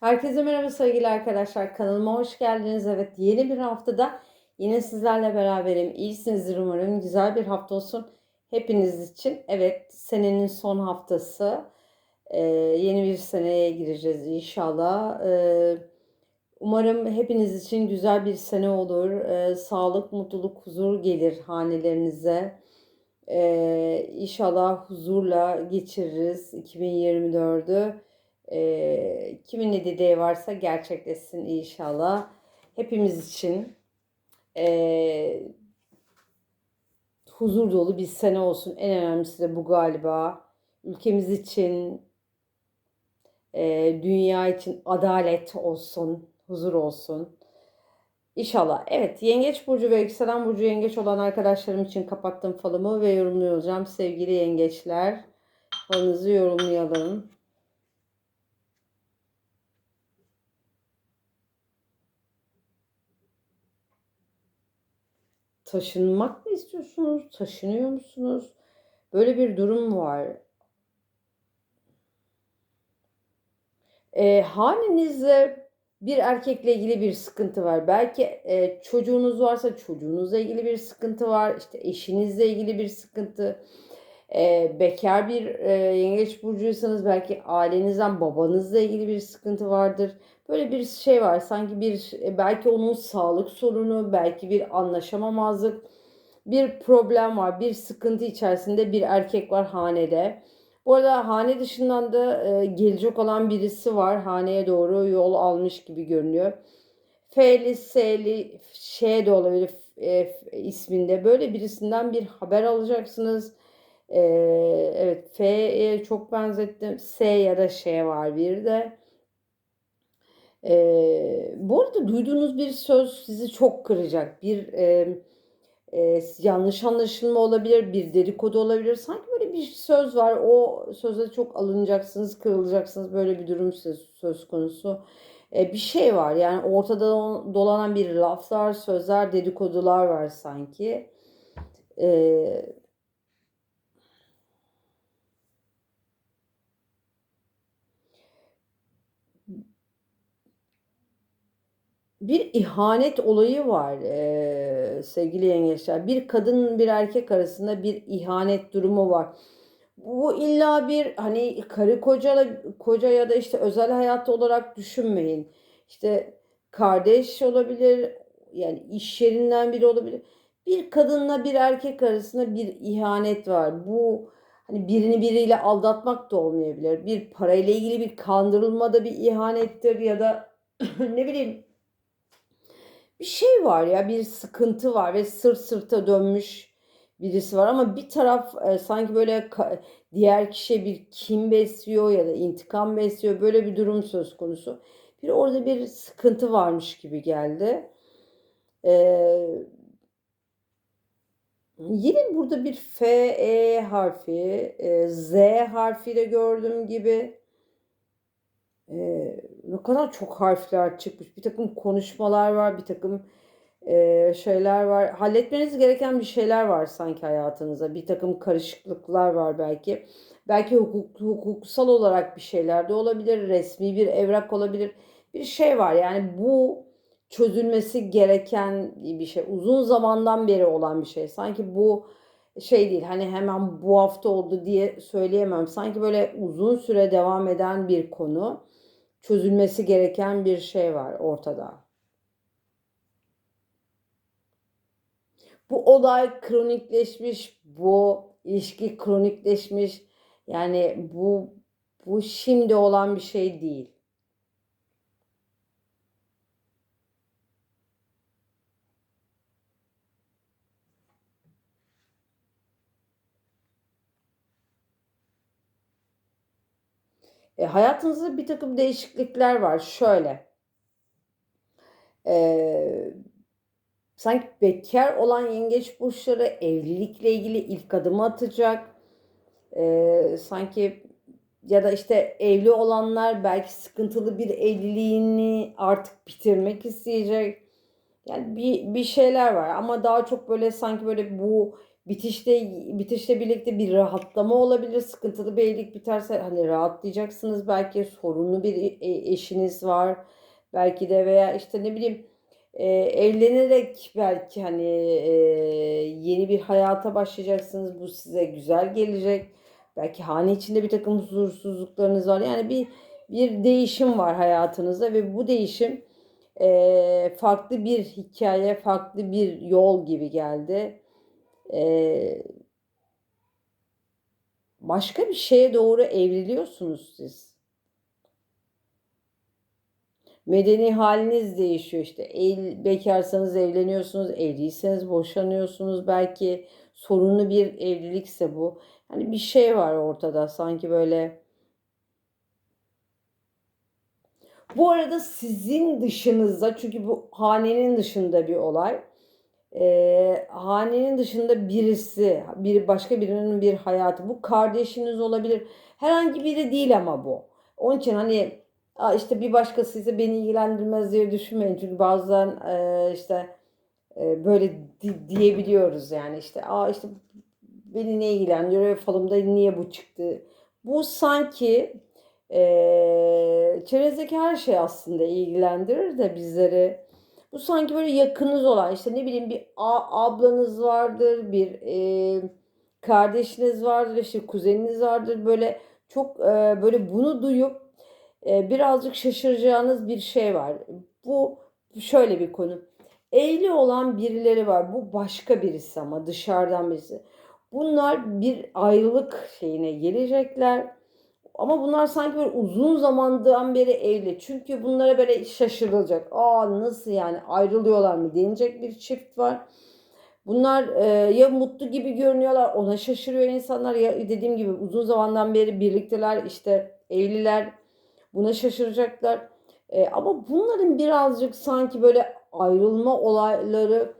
Herkese merhaba sevgili arkadaşlar. Kanalıma hoş geldiniz. Evet yeni bir haftada yine sizlerle beraberim. İyisinizdir umarım. Güzel bir hafta olsun hepiniz için. Evet senenin son haftası. Ee, yeni bir seneye gireceğiz inşallah. Ee, umarım hepiniz için güzel bir sene olur. Ee, sağlık, mutluluk, huzur gelir hanelerinize. Ee, inşallah huzurla geçiririz 2024'ü. Ee, kimin ne dileği varsa gerçekleşsin inşallah. Hepimiz için ee, huzur dolu bir sene olsun. En önemlisi de bu galiba. Ülkemiz için, ee, dünya için adalet olsun, huzur olsun. İnşallah. Evet, Yengeç Burcu ve Yükselen Burcu Yengeç olan arkadaşlarım için kapattım falımı ve yorumluyor olacağım. Sevgili yengeçler, falınızı yorumlayalım. Taşınmak mı istiyorsunuz? Taşınıyor musunuz? Böyle bir durum var. E, hanenizde bir erkekle ilgili bir sıkıntı var. Belki e, çocuğunuz varsa çocuğunuzla ilgili bir sıkıntı var. İşte eşinizle ilgili bir sıkıntı. E, bekar bir e, yengeç burcuysanız belki ailenizden babanızla ilgili bir sıkıntı vardır. Böyle bir şey var. Sanki bir e, belki onun sağlık sorunu, belki bir anlaşamamazlık, bir problem var. Bir sıkıntı içerisinde bir erkek var hanede. Bu arada hane dışından da e, gelecek olan birisi var. Haneye doğru yol almış gibi görünüyor. F'li, S'li, Ş de olabilir e, isminde. Böyle birisinden bir haber alacaksınız. E, evet F'ye çok benzettim. S ya da Ş var bir de. E, bu arada duyduğunuz bir söz sizi çok kıracak. Bir e, e, yanlış anlaşılma olabilir, bir dedikodu olabilir. Sanki böyle bir söz var. O söze çok alınacaksınız, kırılacaksınız. Böyle bir durum söz konusu. E, bir şey var. Yani ortada dolanan bir laflar, sözler, dedikodular var sanki. E, bir ihanet olayı var e, sevgili yengeçler. Bir kadın bir erkek arasında bir ihanet durumu var. Bu illa bir hani karı koca koca ya da işte özel hayat olarak düşünmeyin. İşte kardeş olabilir, yani iş yerinden biri olabilir. Bir kadınla bir erkek arasında bir ihanet var. Bu hani birini biriyle aldatmak da olmayabilir. Bir parayla ilgili bir kandırılma da bir ihanettir ya da ne bileyim bir şey var ya bir sıkıntı var ve sırt sırta dönmüş birisi var ama bir taraf e, sanki böyle diğer kişiye bir kim besliyor ya da intikam besliyor böyle bir durum söz konusu. Bir orada bir sıkıntı varmış gibi geldi. Ee, yine burada bir F, E harfi, e, Z harfi de gördüm gibi. Ee, ne kadar çok harfler çıkmış. Bir takım konuşmalar var, bir takım e, şeyler var. Halletmeniz gereken bir şeyler var sanki hayatınızda. Bir takım karışıklıklar var belki. Belki hukuk, hukuksal olarak bir şeyler de olabilir. Resmi bir evrak olabilir. Bir şey var. Yani bu çözülmesi gereken bir şey. Uzun zamandan beri olan bir şey. Sanki bu şey değil hani hemen bu hafta oldu diye söyleyemem. Sanki böyle uzun süre devam eden bir konu çözülmesi gereken bir şey var ortada. Bu olay kronikleşmiş, bu ilişki kronikleşmiş. Yani bu bu şimdi olan bir şey değil. E, hayatınızda bir takım değişiklikler var. Şöyle. E, sanki bekar olan yengeç burçları evlilikle ilgili ilk adımı atacak. E, sanki ya da işte evli olanlar belki sıkıntılı bir evliliğini artık bitirmek isteyecek. Yani bir, bir şeyler var ama daha çok böyle sanki böyle bu bitişte bitişle birlikte bir rahatlama olabilir. Sıkıntılı bir evlilik biterse hani rahatlayacaksınız belki sorunlu bir e- eşiniz var belki de veya işte ne bileyim e, evlenerek belki hani e, yeni bir hayata başlayacaksınız. Bu size güzel gelecek. Belki hane içinde bir takım huzursuzluklarınız var. Yani bir bir değişim var hayatınızda ve bu değişim e, farklı bir hikaye, farklı bir yol gibi geldi. E, başka bir şeye doğru evriliyorsunuz siz. Medeni haliniz değişiyor işte. El, bekarsanız evleniyorsunuz, evliyseniz boşanıyorsunuz. Belki sorunlu bir evlilikse bu. Hani bir şey var ortada sanki böyle. Bu arada sizin dışınızda çünkü bu hanenin dışında bir olay. Ee, hanenin dışında birisi, bir başka birinin bir hayatı. Bu kardeşiniz olabilir. Herhangi biri değil ama bu. Onun için hani işte bir başkası ise beni ilgilendirmez diye düşünmeyin. Çünkü bazen e, işte e, böyle di- diyebiliyoruz yani işte aa işte beni ne ilgilendiriyor falımda niye bu çıktı. Bu sanki e, çevrenizdeki her şey aslında ilgilendirir de bizleri. Bu sanki böyle yakınız olan işte ne bileyim bir ablanız vardır, bir e, kardeşiniz vardır, işte kuzeniniz vardır. Böyle çok e, böyle bunu duyup e, birazcık şaşıracağınız bir şey var. Bu şöyle bir konu. Evli olan birileri var. Bu başka birisi ama dışarıdan birisi. Bunlar bir ayrılık şeyine gelecekler. Ama bunlar sanki böyle uzun zamandan beri evli. Çünkü bunlara böyle şaşırılacak. Aa nasıl yani ayrılıyorlar mı denilecek bir çift var. Bunlar e, ya mutlu gibi görünüyorlar ona şaşırıyor insanlar ya dediğim gibi uzun zamandan beri birlikteler işte evliler Buna şaşıracaklar. E, ama bunların birazcık sanki böyle ayrılma olayları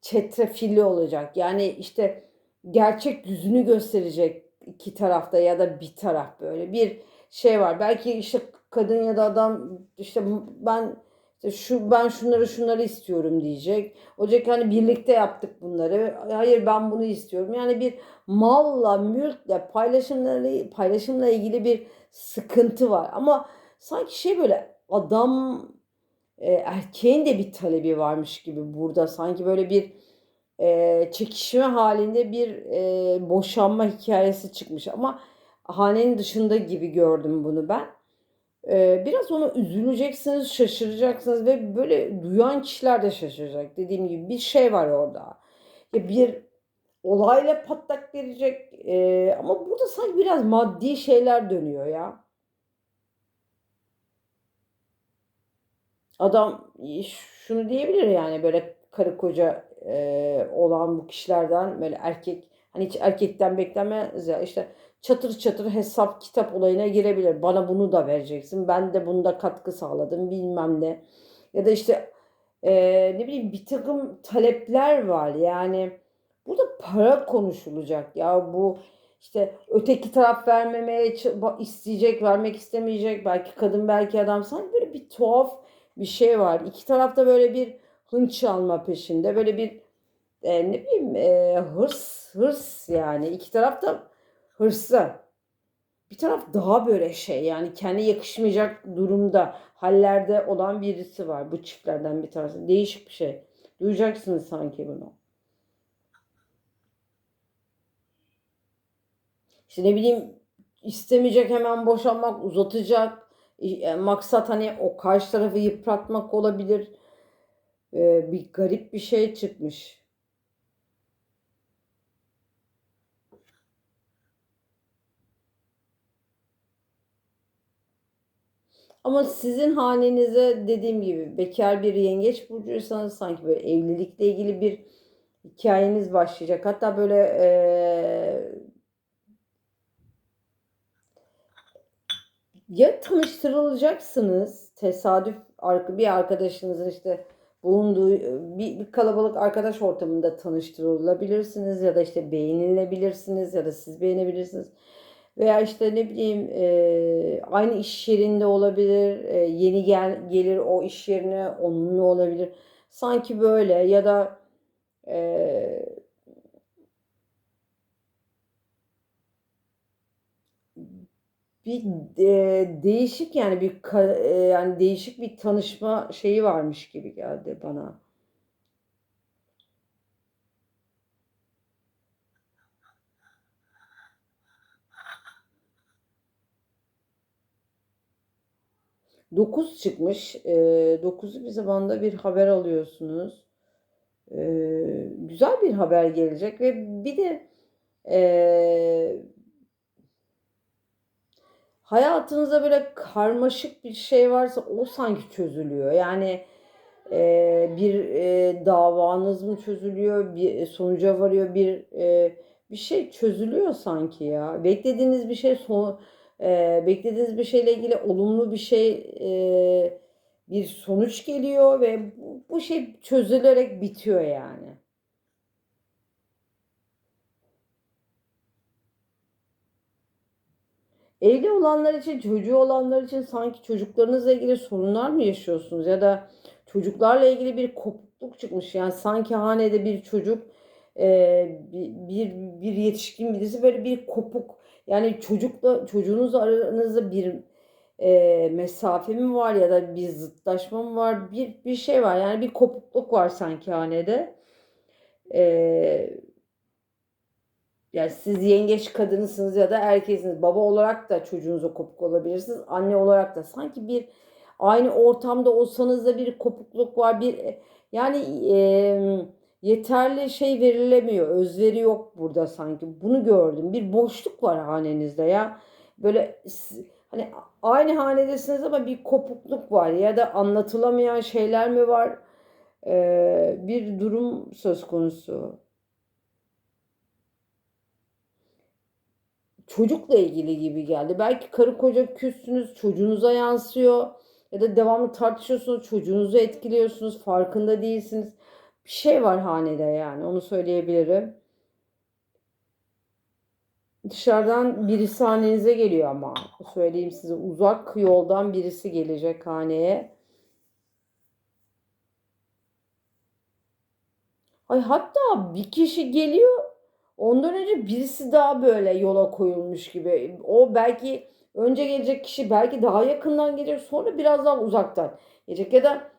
çetrefilli olacak. Yani işte gerçek yüzünü gösterecek iki tarafta ya da bir taraf böyle bir şey var. Belki işte kadın ya da adam işte ben işte şu ben şunları şunları istiyorum diyecek. Olacak hani birlikte yaptık bunları. Hayır ben bunu istiyorum. Yani bir malla, mülkle, paylaşımla paylaşımla ilgili bir sıkıntı var. Ama sanki şey böyle adam e, erkeğin de bir talebi varmış gibi burada. Sanki böyle bir e, çekişme halinde bir e, boşanma hikayesi çıkmış. Ama hanenin dışında gibi gördüm bunu ben. E, biraz ona üzüleceksiniz, şaşıracaksınız ve böyle duyan kişiler de şaşıracak. Dediğim gibi bir şey var orada. Ya bir olayla patlak verecek e, ama burada sanki biraz maddi şeyler dönüyor ya. Adam şunu diyebilir yani böyle karı koca e, olan bu kişilerden böyle erkek hani hiç erkekten beklemez ya işte çatır çatır hesap kitap olayına girebilir. Bana bunu da vereceksin. Ben de bunda katkı sağladım bilmem ne. Ya da işte e, ne bileyim bir takım talepler var. Yani burada para konuşulacak. Ya bu işte öteki taraf vermemeye isteyecek, vermek istemeyecek. Belki kadın belki adam. Sanki böyle bir tuhaf bir şey var. İki tarafta böyle bir hınç alma peşinde. Böyle bir e, ne bileyim e, hırs hırs yani. iki taraf da hırslı. Bir taraf daha böyle şey yani kendi yakışmayacak durumda hallerde olan birisi var. Bu çiftlerden bir tanesi. Değişik bir şey. Duyacaksınız sanki bunu. İşte ne bileyim istemeyecek hemen boşanmak uzatacak e, maksat hani o karşı tarafı yıpratmak olabilir. E, bir garip bir şey çıkmış. Ama sizin hanenize dediğim gibi bekar bir yengeç burcuysanız sanki böyle evlilikle ilgili bir hikayeniz başlayacak. Hatta böyle e, ya tanıştırılacaksınız tesadüf bir arkadaşınızın işte bulunduğu bir, bir kalabalık arkadaş ortamında tanıştırılabilirsiniz ya da işte beğenilebilirsiniz ya da siz beğenebilirsiniz. Veya işte ne bileyim e, aynı iş yerinde olabilir, e, yeni gel, gelir o iş yerine onunla olabilir. Sanki böyle ya da e, bir e, değişik yani bir e, yani değişik bir tanışma şeyi varmış gibi geldi bana. 9 çıkmış. Eee, 9'lu bir zamanda bir haber alıyorsunuz. Eee, güzel bir haber gelecek ve bir de, eee hayatınızda böyle karmaşık bir şey varsa o sanki çözülüyor. Yani, eee, bir, eee, davanız mı çözülüyor, bir sonuca varıyor, bir, eee, bir şey çözülüyor sanki ya. Beklediğiniz bir şey so eee, beklediğiniz bir şeyle ilgili olumlu bir şey, eee, bir sonuç geliyor ve bu bu şey çözülerek bitiyor yani. Evli olanlar için, çocuğu olanlar için sanki çocuklarınızla ilgili sorunlar mı yaşıyorsunuz ya da çocuklarla ilgili bir kopukluk çıkmış. Yani sanki hanede bir çocuk, bir bir yetişkin birisi böyle bir kopuk yani çocukla çocuğunuzla aranızda bir, eee, mesafe mi var ya da bir zıtlaşma mı var? Bir bir şey var yani bir kopukluk var sanki hanede. Eee Yani siz yengeç kadınısınız ya da erkeksiniz. Baba olarak da çocuğunuza kopuk olabilirsiniz. Anne olarak da. Sanki bir aynı ortamda olsanız da bir kopukluk var. Bir yani emm, yeterli şey verilemiyor. Özveri yok burada sanki. Bunu gördüm. Bir boşluk var hanenizde ya. Böyle hani aynı hanedesiniz ama bir kopukluk var ya da anlatılamayan şeyler mi var? Eee, bir durum söz konusu. Çocukla ilgili gibi geldi. Belki karı koca küssünüz, çocuğunuza yansıyor ya da devamlı tartışıyorsunuz, çocuğunuzu etkiliyorsunuz, farkında değilsiniz. Bir şey var hanede yani, onu söyleyebilirim. Dışarıdan birisi hanenize geliyor ama. Söyleyeyim size, uzak yoldan birisi gelecek haneye. Ay, hatta bir kişi geliyor, ondan önce birisi daha böyle yola koyulmuş gibi. O belki önce gelecek kişi belki daha yakından gelecek, sonra biraz daha uzaktan gelecek ya da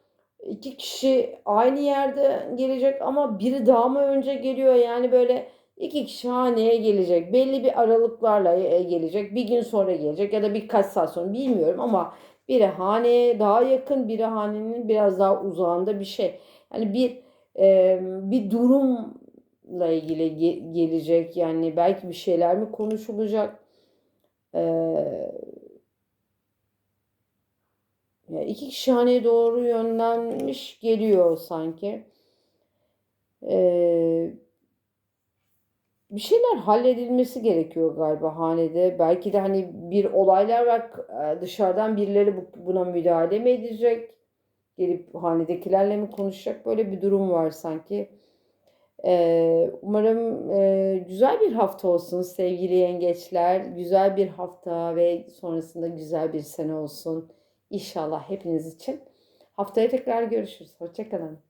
2 kişi aynı yerden gelecek ama biri daha mı önce geliyor? Yani böyle 2 kişi haneye gelecek. Belli bir aralıklarla, eee, gelecek. Bir gün sonra gelecek ya da birkaç saat sonra bilmiyorum ama biri haneye daha yakın, biri hanenin biraz daha uzağında bir şey. Yani bir, emm, bir durumla ilgili ge gelecek. Yani belki bir şeyler mi konuşulacak? Eee ya 2 kişi haneye doğru yönlenmiş geliyor sanki. Eee bir şeyler halledilmesi gerekiyor galiba hanede. Belki de, hani, bir olaylar var, eee, dışarıdan birileri bu buna müdahale mi edecek? Gelip hanedekilerle mi konuşacak? Böyle bir durum var sanki. Eee, umarım, eee, güzel bir hafta olsun sevgili yengeçler. Güzel bir hafta ve sonrasında güzel bir sene olsun inşallah hepiniz için. Haftaya tekrar görüşürüz. Hoşça kalın.